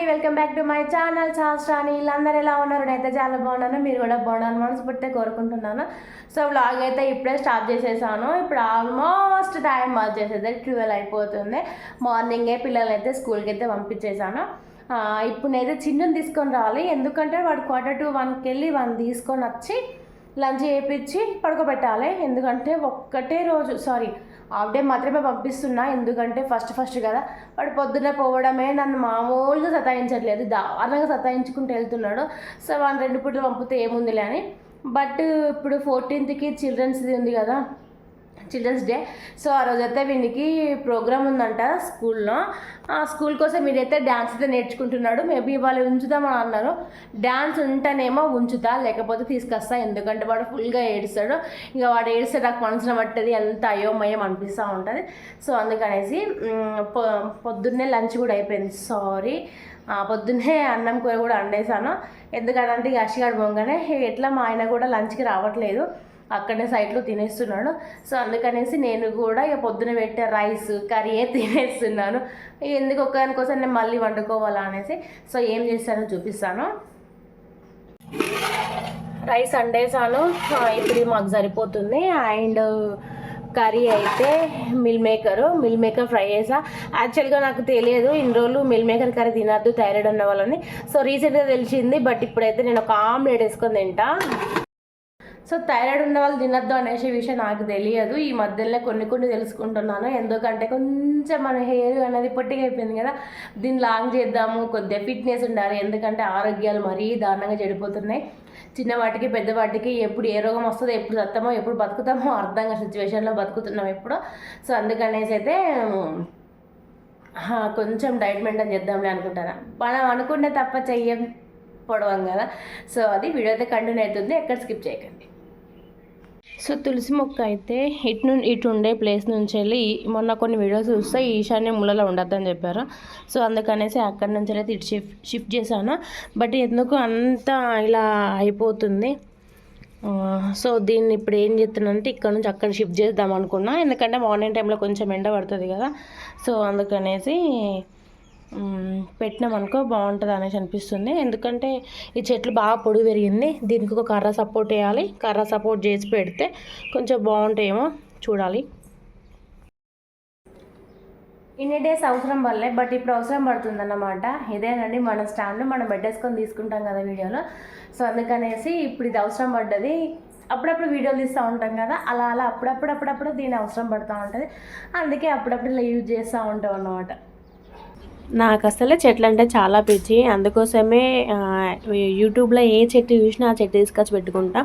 అండి welcome back to my channel. శాస్త్రాన్ని వీళ్ళందరూ ఎలా ఉన్నారు? నేనైతే చాలా బాగున్నాను. మీరు కూడా బాగున్నాను పుట్టే కోరుకుంటున్నాను. సో వ్లాగ్ అయితే ఇప్పుడే స్టార్ట్ చేసేసాను. ఇప్పుడు ఆల్మోస్ట్ టైం వచ్చేసేది ట్వెల్వ్ అయిపోతుంది. మార్నింగే పిల్లలు అయితే స్కూల్కి అయితే పంపించేసాను ఇప్పుడు నేనైతే చిన్నని తీసుకొని రావాలి. ఎందుకంటే వాడు క్వార్టర్ టు వన్కి వెళ్ళి వన్ తీసుకొని వచ్చి లంచ్ చేయించి పడుకోబెట్టాలి. ఎందుకంటే ఒక్కటే రోజు సారీ హాఫ్ డే మాత్రమే పంపిస్తున్నా. ఎందుకంటే ఫస్ట్ ఫస్ట్ కదా. వాడు పొద్దున్నే పోవడమే నన్ను మామూలుగా సతాయించట్లేదు. దారుణంగా సతాయించుకుంటూ వెళ్తున్నాడు. సో వాళ్ళు రెండు పూటలు పంపితే ఏముందిలే అని. బట్ ఇప్పుడు ఫోర్టీన్త్కి చిల్డ్రన్స్ది ఉంది కదా. Children's day. సో ఆ రోజైతే వీనికి ప్రోగ్రామ్ ఉందంట స్కూల్లో. ఆ స్కూల్ కోసం వీడైతే డ్యాన్స్ అయితే నేర్చుకుంటున్నాడు. మేబీ వాళ్ళు ఉంచుదామని అన్నారు. డ్యాన్స్ ఉంటేనేమో ఉంచుతా లేకపోతే తీసుకొస్తా. ఎందుకంటే వాడు ఫుల్గా ఏడుస్తాడు. ఇంకా వాడు ఏడిస్తే నాకు మనసున పట్టేది ఎంత అయోమయం అనిపిస్తూ ఉంటుంది. సో అందుకనేసి పొ పొద్దున్నే లంచ్ కూడా అయిపోయింది. సారీ. పొద్దున్నే అన్నం కూర కూడా వండేసాను ఎందుకంటే ఇక అషిగాడు పోగానే ఎట్లా మా ఆయన కూడా లంచ్కి రావట్లేదు. అక్కడనే సైట్లో తినేస్తున్నాడు. సో అందుకనేసి నేను కూడా ఇక పొద్దున పెట్టే రైస్ కర్రీయే తినేస్తున్నాను. ఇక ఎందుకు ఒక్కదానికోసం నేను మళ్ళీ వండుకోవాలా అనేసి. సో ఏం చేస్తానో చూపిస్తాను. రైస్ వండేసాను ఇప్పుడు మాకు సరిపోతుంది. అండ్ కర్రీ అయితే meal maker meal maker fry చేసా. యాక్చువల్గా నాకు తెలియదు. ఇన్ని రోజులు మిల్ మేకర్ కర్రీ తినద్దు థైరాయిడ్ ఉన్న వాళ్ళని. సో రీసెంట్గా తెలిసింది బట్ ఇప్పుడైతే నేను ఒక ఆమ్లెట్ వేసుకొని తింటా. సో థైరాయిడ్ ఉన్న వాళ్ళు తినద్దు అనేసి విషయం నాకు తెలియదు. ఈ మధ్యలో కొన్ని కొన్ని తెలుసుకుంటున్నాను. ఎందుకంటే కొంచెం మన హెయిర్ అనేది పొట్టిగా అయిపోయింది కదా. దీన్ని లాంగ్ చేద్దాము కొద్దిగా ఫిట్నెస్ ఉండాలి. ఎందుకంటే ఆరోగ్యాలు మరీ దారుణంగా చెడిపోతున్నాయి. చిన్నవాటికి పెద్దవాటికి ఎప్పుడు ఏ రోగం వస్తుందో ఎప్పుడు చస్తామో ఎప్పుడు బతుకుతామో అర్థంగా సిచ్యువేషన్లో బతుకుతున్నాం ఎప్పుడు. సో అందుకనేసి అయితే కొంచెం డైట్ మెయింటైన్ చేద్దాంలే అనుకుంటారా మనం అనుకుంటే తప్ప చెయ్యం. పొడవం కదా. సో అది వీడియో అయితే కంటిన్యూ అవుతుంది. ఎక్కడ స్కిప్ చేయకండి. సో తులసి మొక్క అయితే ఇటు నుండి ఇటు ఉండే ప్లేస్ నుంచి వెళ్ళి మొన్న కొన్ని వీడియోస్ చూస్తే ఈశాన్య మూలలో ఉండద్దని చెప్పారు. సో అందుకనేసి అక్కడి నుంచి అయితే ఇటు షిఫ్ట్ షిఫ్ట్ చేశాను. బట్ ఎందుకు అంతా ఇలా అయిపోతుంది? సో దీన్ని ఇప్పుడు ఏం చేస్తున్నానంటే ఇక్కడ నుంచి అక్కడ షిఫ్ట్ చేద్దాం అనుకున్నా. ఎందుకంటే మార్నింగ్ టైంలో కొంచెం ఎండ పడుతుంది కదా. సో అందుకనేసి పెట్టినామనుకో బాగుంటుంది అనేసి అనిపిస్తుంది. ఎందుకంటే ఈ చెట్లు బాగా పొడుగు పెరిగింది. దీనికి ఒక కర్ర సపోర్ట్ వేయాలి కర్ర సపోర్ట్ చేసి పెడితే కొంచెం బాగుంటాయేమో చూడాలి. ఇన్ని డేస్ అవసరం వల్లే బట్ ఇప్పుడు అవసరం పడుతుంది అన్నమాట ఇదేనండి మన స్టాండ్ మనం పెట్టేసుకొని తీసుకుంటాం కదా వీడియోలో. సో అందుకనేసి ఇప్పుడు ఇది అవసరం పడ్డది. అప్పుడప్పుడు వీడియోలు తీస్తూ ఉంటాం కదా అలా అలా అప్పుడప్పుడు అప్పుడప్పుడు దీని అవసరం పడుతూ ఉంటుంది. అందుకే అప్పుడప్పుడు ఇలా యూజ్ చేస్తూ ఉంటాం అన్నమాట. నాకు అసలు చెట్లు అంటే చాలా పిచ్చి. అందుకోసమే యూట్యూబ్లో ఏ చెట్టు చూసినా ఆ చెట్టు తీసుకొచ్చి పెట్టుకుంటా.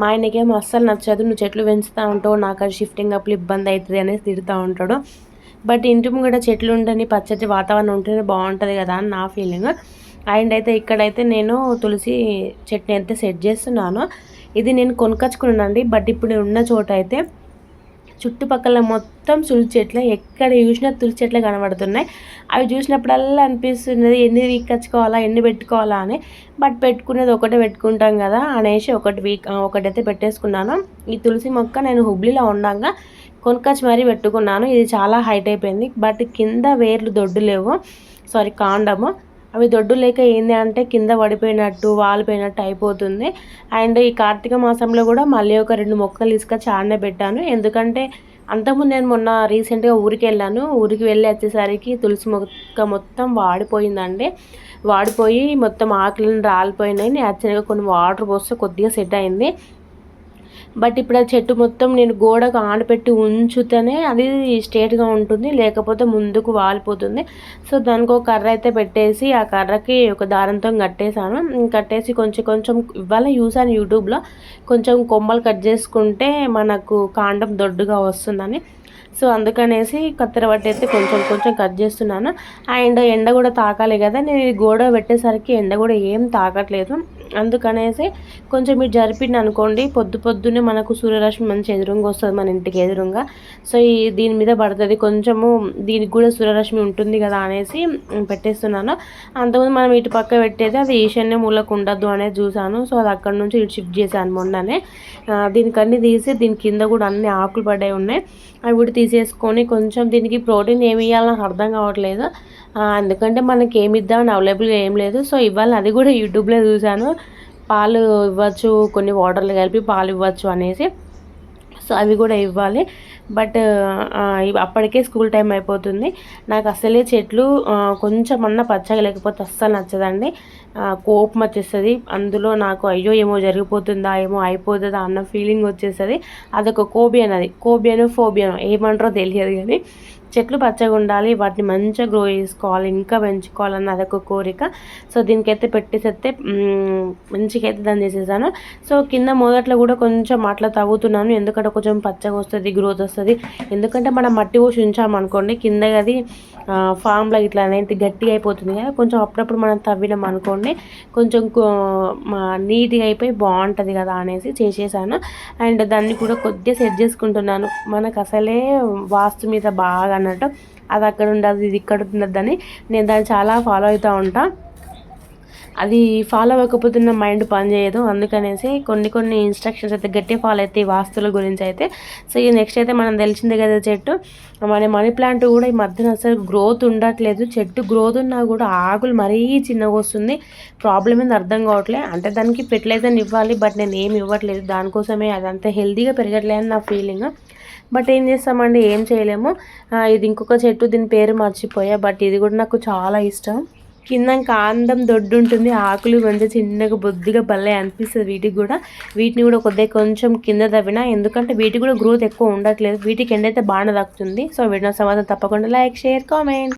మా ఆయనకేమో అస్సలు నచ్చదు నువ్వు చెట్లు పెంచుతూ ఉంటావు నాకు అది షిఫ్టింగ్ అప్పుడు ఇబ్బంది అవుతుంది అనేసి తిడుతూ ఉంటాడు. బట్ ఇంటి ముంగట చెట్లు ఉంటేనే పచ్చటి వాతావరణం ఉంటేనే బాగుంటుంది కదా అని నా ఫీలింగ్. అండ్ అయితే ఇక్కడైతే నేను తులసి చెట్టుని అయితే సెట్ చేస్తున్నాను. ఇది నేను కొనుకొచ్చుకున్నానండి బట్ ఇప్పుడు ఉన్న చోట అయితే చుట్టుపక్కల మొత్తం తులి చెట్లు ఎక్కడ చూసినా తులి చెట్లు కనబడుతున్నాయి. అవి చూసినప్పుడల్లా అనిపిస్తున్నది ఎన్ని వీకచ్చుకోవాలా ఎన్ని పెట్టుకోవాలా అని. బట్ పెట్టుకునేది ఒకటే పెట్టుకుంటాం కదా అనేసి ఒకటి వీక్ ఒకటైతే పెట్టేసుకున్నాను. ఈ తులసి మొక్క నేను హుబ్లీలో ఉండగా కొనుక్కొచ్చి మరీ పెట్టుకున్నాను. ఇది చాలా హైట్ అయిపోయింది బట్ కింద వేర్లు దొడ్డు లేవు. సారీ కాండము. అవి దొడ్డు లేక ఏంది అంటే కింద పడిపోయినట్టు వాలిపోయినట్టు అయిపోతుంది. అండ్ ఈ కార్తీక మాసంలో కూడా మళ్ళీ ఒక రెండు మొక్కలు ఇసుక చాడనే పెట్టాను. ఎందుకంటే అంతకుముందు నేను మొన్న రీసెంట్గా ఊరికి వెళ్ళాను. ఊరికి వెళ్ళి వచ్చేసరికి తులసి మొక్క మొత్తం వాడిపోయిందండి. వాడిపోయి మొత్తం ఆకులను రాలిపోయినాయి. నేను యాక్చువల్గా కొన్ని వాటర్ పోస్తే కొద్దిగా సెట్ అయింది. బట్ ఇప్పుడు ఆ చెట్టు మొత్తం నేను గోడకు ఆడపెట్టి ఉంచుతేనే అది స్ట్రేట్గా ఉంటుంది లేకపోతే ముందుకు వాలిపోతుంది. సో దానికి ఒక కర్ర అయితే పెట్టేసి ఆ కర్రకి ఒక దారంతో కట్టేశాను. కట్టేసి కొంచెం కొంచెం ఇవాళ చూసాను యూట్యూబ్లో. కొంచెం కొమ్మలు కట్ చేసుకుంటే మనకు కాండం దొడ్డుగా వస్తుందని. సో అందుకనేసి కత్తెర పట్టి అయితే కొంచెం కొంచెం కట్ చేస్తున్నాను. అండ్ ఎండ కూడా తాకాలి కదా. నేను గోడ పెట్టేసరికి ఎండ కూడా ఏం తాకట్లేదు. అందుకనేసి కొంచెం మీరు జరిపిండి అనుకోండి పొద్దు పొద్దున్నే మనకు సూర్యరశ్మి మంచి ఎదురుగా వస్తుంది మన ఇంటికి ఎదురుగా. సో ఈ దీని మీద పడుతుంది. కొంచెము దీనికి కూడా సూర్యరశ్మి ఉంటుంది కదా అనేసి పెట్టేస్తున్నాను. అంతకుముందు మనం ఇటు పక్క పెట్టేది అది ఈశాన్య మూలకు ఉండద్దు అనేది చూసాను సో అది అక్కడ నుంచి ఇటు షిఫ్ట్ చేశాను మొన్ననే. దీనికన్నీ దీనికి అన్ని తీసి దీని కింద కూడా అన్ని ఆకులు పడ్డాయి ఉన్నాయి. అవి కూడా తీసేసుకొని కొంచెం దీనికి ప్రోటీన్ ఏమి ఇవ్వాలని అర్థం కావట్లేదు. ఎందుకంటే మనకి ఏమి ఇద్దామని అవైలబుల్ ఏం లేదు. సో ఇవాళ అది కూడా యూట్యూబ్లో చూశాను. పాలు ఇవ్వచ్చు కొన్ని వాటర్లు కలిపి పాలు ఇవ్వచ్చు అనేసి. సో అవి కూడా ఇవ్వాలి. బట్ అప్పటికే స్కూల్ టైం అయిపోతుంది. నాకు అసలే చెట్లు కొంచెం అన్న పచ్చగా లేకపోతే అస్సలు నచ్చదండి. కోపం వచ్చేస్తుంది. అందులో నాకు అయ్యో ఏమో జరిగిపోతుందా ఏమో అయిపోతుందా అన్న ఫీలింగ్ వచ్చేస్తుంది. అదొక కోబియన్ అది కోబియను ఫోబియను ఏమంటారో తెలియదు కానీ చెట్లు పచ్చగా ఉండాలి వాటిని మంచిగా గ్రో చేసుకోవాలి ఇంకా పెంచుకోవాలన్న అదొక కోరిక. సో దీనికైతే పెట్టేసేస్తే మంచిగా అయితే దాన్ని చేసేసాను. సో కింద మొదట్లో కూడా కొంచెం అట్లా తవ్వుతున్నాను. ఎందుకంటే కొంచెం పచ్చగా వస్తుంది గ్రోత్ వస్తుంది. ఎందుకంటే మనం మట్టి పోసి ఉంచామనుకోండి కింద అది ఫామ్లో ఇట్లా అనేది గట్టిగా అయిపోతుంది కదా. కొంచెం అప్పుడప్పుడు మనం తవ్వినాం అనుకోండి కొంచెం నీట్గా అయిపోయి బాగుంటుంది కదా అనేసి చేసేసాను. అండ్ దాన్ని కూడా కొద్దిగా సెట్ చేసుకుంటున్నాను. మనకు అసలే వాస్తు మీద బాగా అన్నట్టు అది అక్కడ ఉండదు ఇది ఇక్కడ ఉండదని నేను దాన్ని చాలా ఫాలో అవుతూ ఉంటాను అది ఫాలో అవ్వకపోతే నా మైండ్ పనిచేయదు అందుకనేసి కొన్ని కొన్ని ఇన్స్ట్రక్షన్స్ అయితే గట్టి ఫాలో అయితే ఈ వాస్తుల గురించి అయితే. సో ఈ నెక్స్ట్ అయితే మనం తెలిసిందే కదా చెట్టు. మన మనీ ప్లాంట్ కూడా ఈ మధ్యన అసలు గ్రోత్ ఉండట్లేదు. చెట్టు గ్రోత్ ఉన్నా కూడా ఆకులు మరీ చిన్నగా వస్తుంది. ప్రాబ్లం ఏంది అర్థం కావట్లేదు అంటే దానికి ఫెర్టిలైజర్ ఇవ్వాలి బట్ నేను ఏమి ఇవ్వట్లేదు. దానికోసమే అదంతా హెల్తీగా పెరగట్లేదు అని నా ఫీలింగ్ బట్ ఏం చేస్తామండి? ఏం చేయలేము. ఇది ఇంకొక చెట్టు దీని పేరు మర్చిపోయా బట్ ఇది కూడా నాకు చాలా ఇష్టం. కింద కాండం దొడ్డు ఉంటుంది ఆకులు మంచిగా చిన్నగా బొద్దుగా భలే అనిపిస్తుంది వీటికి కూడా. వీటిని కూడా కొద్దిగా కొంచెం కింద తవ్వినా ఎందుకంటే వీటికి కూడా గ్రోత్ ఎక్కువ ఉండట్లేదు. వీటికి ఎండైతే బాగా దక్కుతుంది సో వీడియో సమాధానం తప్పకుండా లైక్ షేర్ కామెంట్.